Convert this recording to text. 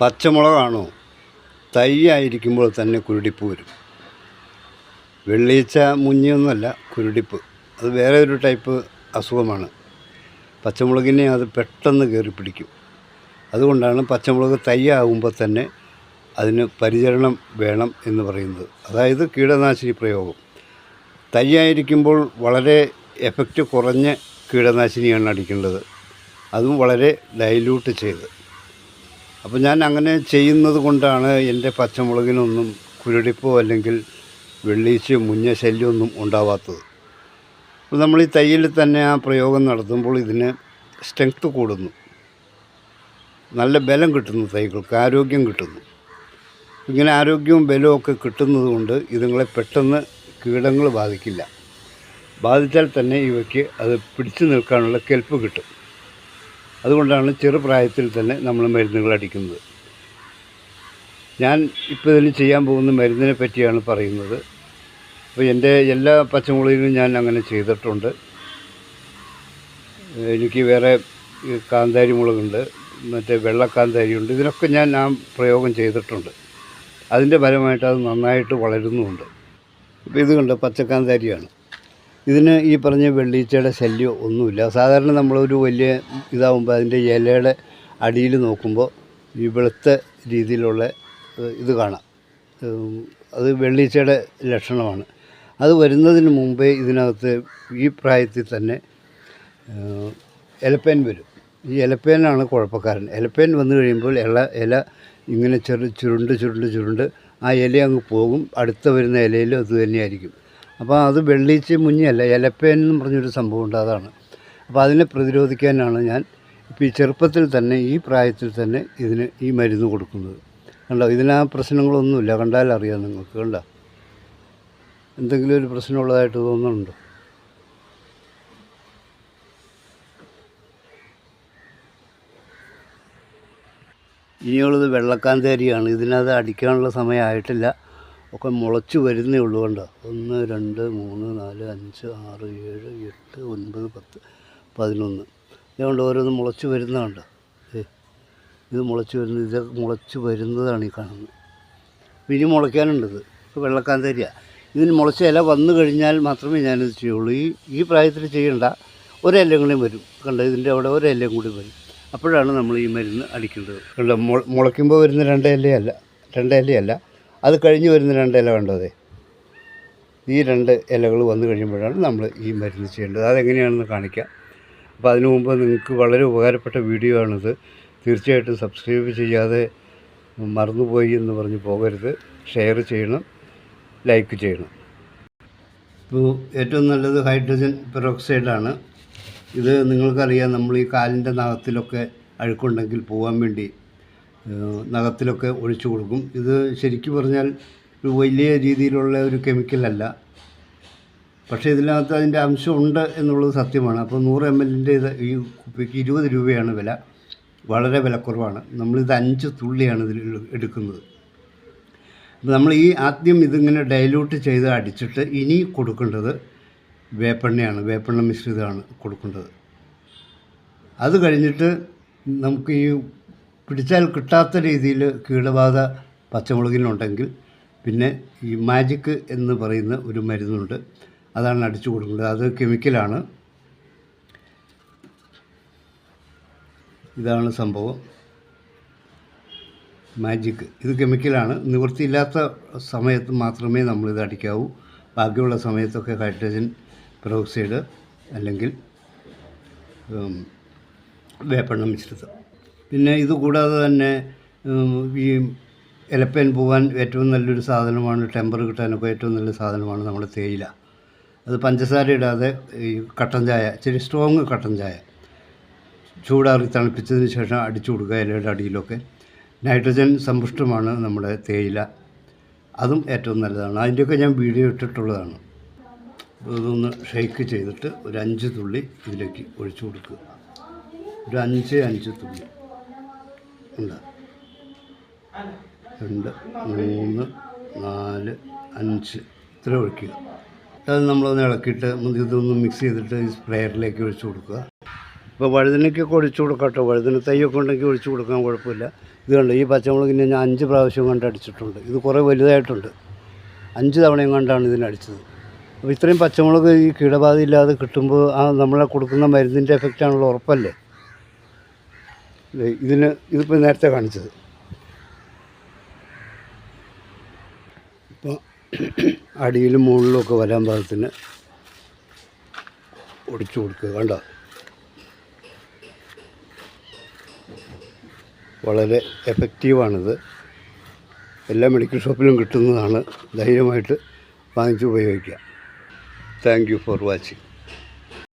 പച്ചമുളകാണോ? തൈയായിരിക്കുമ്പോൾ തന്നെ കുരുടിപ്പ് വരും. വെള്ളീച്ച മുഞ്ഞിയൊന്നുമല്ല കുരുടിപ്പ്. അത് വേറെ ഒരു ടൈപ്പ് അസുഖമാണ്. പച്ചമുളകിനെ അത് പെട്ടെന്ന് കയറി പിടിക്കും. അതുകൊണ്ടാണ് പച്ചമുളക് തയ്യാകുമ്പോൾ തന്നെ അതിന് പരിചരണം വേണം എന്ന് പറയുന്നത്. അതായത് കീടനാശിനി പ്രയോഗം. തയ്യായിരിക്കുമ്പോൾ വളരെ എഫക്റ്റ് കുറഞ്ഞ കീടനാശിനിയാണ് അടിക്കേണ്ടത്. അതും വളരെ ഡൈല്യൂട്ട് ചെയ്ത്. അപ്പോൾ ഞാൻ അങ്ങനെ ചെയ്യുന്നത് കൊണ്ടാണ് എന്റെ പച്ചമുളകിനൊന്നും കുരുടിപ്പോ അല്ലെങ്കിൽ വെള്ളീച്ച് മുഞ്ഞ ശല്യമൊന്നും ഉണ്ടാവാത്തത്. അപ്പോൾ നമ്മൾ ഈ തയ്യിൽ തന്നെ ആ പ്രയോഗം നടത്തുമ്പോൾ ഇതിന് സ്ട്രെങ്ത് കൂടുന്നു. നല്ല ബലം കിട്ടുന്നു തൈകൾക്ക് ആരോഗ്യം കിട്ടുന്നു. ഇങ്ങനെ ആരോഗ്യവും ബലവും കിട്ടുന്നത് കൊണ്ട് ഇതുങ്ങളെ പെട്ടെന്ന് കീടങ്ങൾ ബാധിക്കില്ല. ബാധിച്ചാൽ തന്നെ ഇവയ്ക്ക് അത് പിടിച്ചു നിൽക്കാനുള്ള കെൽപ്പ് കിട്ടും. അതുകൊണ്ടാണ് ചെറുപ്രായത്തിൽ തന്നെ നമ്മൾ മരുന്നുകൾ അടിക്കുന്നത്. ഞാൻ ഇപ്പോൾ ഇതിന് ചെയ്യാൻ പോകുന്ന മരുന്നിനെ പറ്റിയാണ് പറയുന്നത്. അപ്പോൾ എന്റെ എല്ലാ പച്ചമുളകിലും ഞാൻ അങ്ങനെ ചെയ്തിട്ടുണ്ട്. എനിക്ക് വേറെ കാന്താരി മുളകുണ്ട് മറ്റേ വെള്ളക്കാന്താരിയുണ്ട് ഇതിനൊക്കെ ഞാൻ ആ പ്രയോഗം ചെയ്തിട്ടുണ്ട്. അതിന്റെ ഫലമായിട്ട് അത് നന്നായിട്ട് വളരുന്നുമുണ്ട് ഇപ്പോൾ ഇത് കണ്ട് പച്ചക്കാന്താരിയാണ്. ഇതിന് ഈ പറഞ്ഞ വെള്ളീച്ചയുടെ ശല്യം ഒന്നുമില്ല. സാധാരണ നമ്മളൊരു വലിയ ഇതാകുമ്പോൾ അതിന്റെ ഇലയുടെ അടിയിൽ നോക്കുമ്പോൾ ഈ വെളുത്ത രീതിയിലുള്ള ഇത് കാണാം. അത് വെള്ളീച്ചയുടെ ലക്ഷണമാണ്. അത് വരുന്നതിന് മുമ്പേ ഇതിനകത്ത് ഈ പ്രായത്തിൽ തന്നെ എലപ്പേൻ വരും. ഈ എലപ്പേനാണ് കുഴപ്പക്കാരൻ. എലപ്പേൻ വന്നു കഴിയുമ്പോൾ ഇല ഇല ഇങ്ങനെ ചെറു ചുരുണ്ട് ചുരുണ്ട് ചുരുണ്ട് ആ ഇല അങ്ങ് പോകും. അടുത്ത വരുന്ന ഇലയിലും അത് തന്നെയായിരിക്കും. അപ്പോൾ അത് വെള്ളീച്ച മുഞ്ഞല്ല എലപ്പേൻ എന്ന് പറഞ്ഞൊരു സംഭവമുണ്ട് അതാണ്. അപ്പോൾ അതിനെ പ്രതിരോധിക്കാനാണ് ഞാൻ ഇപ്പോൾ ഈ ചെറുപ്പത്തിൽ തന്നെ ഈ പ്രായത്തിൽ തന്നെ ഇതിന് ഈ മരുന്ന് കൊടുക്കുന്നത്. കണ്ടോ? ഇതിനാ പ്രശ്നങ്ങളൊന്നുമില്ല കണ്ടാൽ അറിയാം നിങ്ങൾക്ക് കണ്ടോ? എന്തെങ്കിലും ഒരു പ്രശ്നമുള്ളതായിട്ട് തോന്നുന്നുണ്ടോ? ഇനിയുള്ളത് വെള്ളക്കാന്തേരിയാണ്. ഇതിനത് അടിക്കാനുള്ള സമയമായിട്ടില്ല. ഒക്കെ മുളച്ചു വരുന്നേ ഉള്ളൂ കണ്ടോ? ഒന്ന് രണ്ട് മൂന്ന് നാല് അഞ്ച് ആറ് ഏഴ് എട്ട് ഒൻപത് പത്ത് പതിനൊന്ന്. ഇതുകൊണ്ട് ഓരോന്ന് മുളച്ച് വരുന്നതുണ്ട് ഇത് മുളച്ച് വരുന്ന ഇത് മുളച്ച് വരുന്നതാണ് ഈ കാണുന്നത്. ഇത് ഇപ്പോൾ വെള്ളക്കാന്തേരിയാണ് ഇതിന് മുളച്ച ഇല വന്നു കഴിഞ്ഞാൽ മാത്രമേ ഞാനിത് ചെയ്യുള്ളൂ. ഈ ഈ പ്രായത്തിൽ ചെയ്യേണ്ട. ഒരെല്ലാം കൂടി വരും. കണ്ടോ? ഇതിന്റെ അവിടെ ഒരെല്ലാം കൂടി വരും. അപ്പോഴാണ് നമ്മൾ ഈ മരുന്ന് അടിക്കേണ്ടത്. കണ്ടോ? മുള മുളയ്ക്കുമ്പോൾ വരുന്ന രണ്ട് ഇലയല്ല. രണ്ട് ഇലയല്ല. അത് കഴിഞ്ഞ് വരുന്ന രണ്ട് ഇല വേണ്ടത്. ഈ രണ്ട് ഇലകൾ വന്നു കഴിയുമ്പോഴാണ് നമ്മൾ ഈ മരുന്ന് ചെയ്യേണ്ടത്. അതെങ്ങനെയാണെന്ന് കാണിക്കാം. അപ്പോൾ അതിനു മുമ്പ് നിങ്ങൾക്ക് വളരെ ഉപകാരപ്പെട്ട വീഡിയോ ആണിത്. തീർച്ചയായിട്ടും സബ്സ്ക്രൈബ് ചെയ്യാതെ മറന്നുപോയി എന്ന് പറഞ്ഞ് പോകരുത്. ഷെയർ ചെയ്യണം ലൈക്ക് ചെയ്യണം. ഇപ്പോൾ ഏറ്റവും നല്ലത് ഹൈഡ്രജൻ പെറോക്സൈഡാണ്. ഇത് നിങ്ങൾക്കറിയാം നമ്മൾ ഈ കാലിന്റെ നഖത്തിലൊക്കെ അഴുക്കുണ്ടെങ്കിൽ പോകാൻ വേണ്ടി നഖത്തിലൊക്കെ ഒഴിച്ചു കൊടുക്കും. ഇത് ശരിക്കും പറഞ്ഞാൽ ഒരു വലിയ രീതിയിലുള്ള ഒരു കെമിക്കലല്ല പക്ഷേ ഇതിനകത്ത് അതിന്റെ അംശമുണ്ട് എന്നുള്ളത് സത്യമാണ്. അപ്പോൾ നൂറ് എം എല്ലിന്റെ ഇത് ഈ കുപ്പിക്ക് ഇരുപത് രൂപയാണ് വില. വളരെ വിലക്കുറവാണ് നമ്മളിത് അഞ്ച് തുള്ളിയാണ് ഇതിൽ എടുക്കുന്നത്. അപ്പോൾ നമ്മൾ ഈ ആദ്യം ഇതിങ്ങനെ ഡൈലൂട്ട് ചെയ്ത് അടിച്ചിട്ട് ഇനി കൊടുക്കേണ്ടത് വേപ്പെണ്ണയാണ്. വേപ്പെണ്ണ മിശ്രിതമാണ് കൊടുക്കേണ്ടത്. അത് കഴിഞ്ഞിട്ട് നമുക്ക് ഈ പിടിച്ചാൽ കിട്ടാത്ത രീതിയിൽ കീടബാധ പച്ചമുളകിനുണ്ടെങ്കിൽ പിന്നെ ഈ മാജിക് എന്ന് പറയുന്ന ഒരു മരുന്നുണ്ട്. അതാണ് അടിച്ചു കൊടുക്കുന്നത്. അത് കെമിക്കലാണ്. ഇതാണ് സംഭവം. മാജിക്. ഇത് കെമിക്കലാണ്. നിവൃത്തിയില്ലാത്ത സമയത്ത് മാത്രമേ നമ്മൾ ഇത് അടിക്കാവൂ. ബാക്കിയുള്ള സമയത്തൊക്കെ ഹൈഡ്രജൻ പെറോക്സൈഡ് അല്ലെങ്കിൽ വേപ്പെണ്ണ മിശ്രിതം. പിന്നെ ഇത് കൂടാതെ തന്നെ ഈ ഇലപ്പൻ പോകാൻ ഏറ്റവും നല്ലൊരു സാധനമാണ് ടെമ്പർ കിട്ടാനൊക്കെ ഏറ്റവും നല്ല സാധനമാണ് നമ്മുടെ തേയില. അത് പഞ്ചസാര ഇടാതെ ഈ കട്ടൻ ചായ ഇച്ചിരി സ്ട്രോങ് കട്ടൻ ചായ ചൂടാറി തണുപ്പിച്ചതിന് ശേഷം അടിച്ചു കൊടുക്കുക ഇലയുടെ അടിയിലൊക്കെ. നൈട്രജൻ സമ്പുഷ്ടമാണ് നമ്മുടെ തേയില. അതും ഏറ്റവും നല്ലതാണ്. അതിന്റെയൊക്കെ ഞാൻ വീഡിയോ ഇട്ടിട്ടുള്ളതാണ്. ഇതൊന്ന് ഷെയ്ക്ക് ചെയ്തിട്ട് ഒരു അഞ്ച് തുള്ളി ഇതിലേക്ക് ഒഴിച്ചു കൊടുക്കുക. ഒരു അഞ്ച് അഞ്ച് തുള്ളി. ഉണ്ട്. രണ്ട് മൂന്ന് നാല് അഞ്ച്. ഇത്ര ഒഴിക്കുക. അത് നമ്മളൊന്ന് ഇളക്കിയിട്ട് ഇതൊന്ന് മിക്സ് ചെയ്തിട്ട് ഈ സ്പ്രെയറിലേക്ക് ഒഴിച്ചു കൊടുക്കുക. ഇപ്പോൾ വഴുതനയ്ക്കൊക്കെ ഒഴിച്ചു കൊടുക്കട്ടോ. കേട്ടോ വഴുതന തൈയൊക്കെ ഉണ്ടെങ്കിൽ ഒഴിച്ചു കൊടുക്കാൻ കുഴപ്പമില്ല. ഇത് കണ്ടോ ഈ പച്ചമുളകിന് ഞാൻ അഞ്ച് പ്രാവശ്യം കണ്ട് അടിച്ചിട്ടുണ്ട്. ഇത് കുറേ വലുതായിട്ടുണ്ട്. അഞ്ച് തവണയും കൊണ്ടാണ് ഇതിനടിച്ചത് അപ്പോൾ ഇത്രയും പച്ചമുളക് ഈ കീടബാധ ഇല്ലാതെ കിട്ടുമ്പോൾ ആ നമ്മളെ കൊടുക്കുന്ന മരുന്നിന്റെ എഫക്റ്റാണല്ലോ ഉറപ്പല്ലേ? ഇതിന് ഇതിപ്പോൾ നേരത്തെ കാണിച്ചത്. ഇപ്പോൾ അടിയിലും മുകളിലും ഒക്കെ വരാൻ പാകത്തിന് ഒടിച്ചു കൊടുക്കുക കണ്ട? വളരെ എഫക്റ്റീവാണിത് എല്ലാ മെഡിക്കൽ ഷോപ്പിലും കിട്ടുന്നതാണ് ധൈര്യമായിട്ട് വാങ്ങിച്ച് ഉപയോഗിക്കുക. Thank you for watching